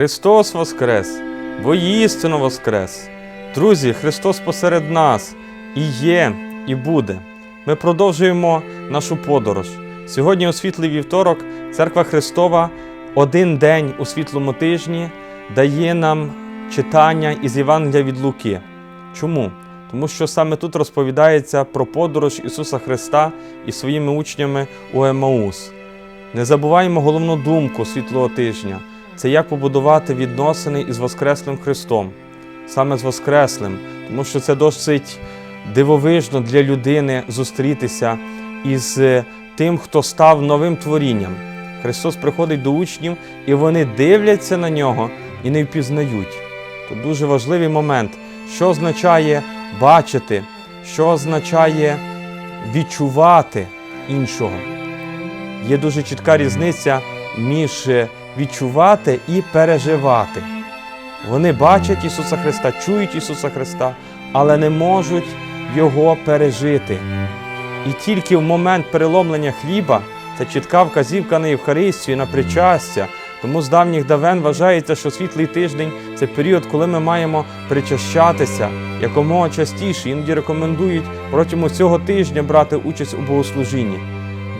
Христос Воскрес! Воістину Воскрес! Друзі, Христос посеред нас і є, і буде. Ми продовжуємо нашу подорож. Сьогодні, у світлий вівторок, Церква Христова один день у світлому тижні дає нам читання із Євангелія від Луки. Чому? Тому що саме тут розповідається про подорож Ісуса Христа із своїми учнями у Емаус. Не забуваємо головну думку світлого тижня це як побудувати відносини із Воскреслим Христом, саме з Воскреслим, тому що це досить дивовижно для людини зустрітися із е, тим, хто став новим творінням. Христос приходить до учнів, і вони дивляться на нього і не впізнають. Тут дуже важливий момент, що означає бачити, що означає відчувати іншого. Є дуже чітка різниця між е, відчувати і переживати. Вони бачать Ісуса Христа, чують Ісуса Христа, але не можуть Його пережити. І тільки в момент переломлення хліба це чітка вказівка на Євхаристію, на причастя. Тому з давніх давен вважається, що світлий тиждень це період, коли ми маємо причащатися якомога частіше. Іноді рекомендують протягом цього тижня брати участь у богослужінні,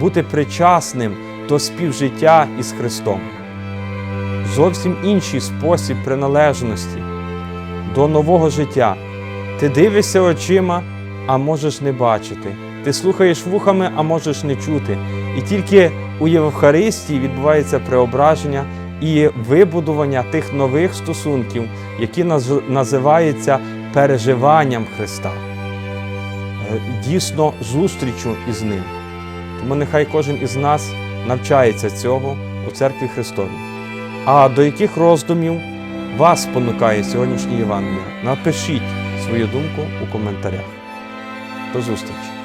бути причасним до співжиття із Христом. Зовсім інший спосіб приналежності до нового життя. Ти дивишся очима, а можеш не бачити. Ти слухаєш вухами, а можеш не чути. І тільки у Євхаристії відбувається преображення і вибудування тих нових стосунків, які називаються переживанням Христа, Е, дійсно зустрічю із Ним. Тому нехай кожен із нас навчається цього у церкві Христовій. А до яких роздумів вас спонукає сьогоднішнє Євангеліє? Напишіть свою думку у коментарях. До зустрічі!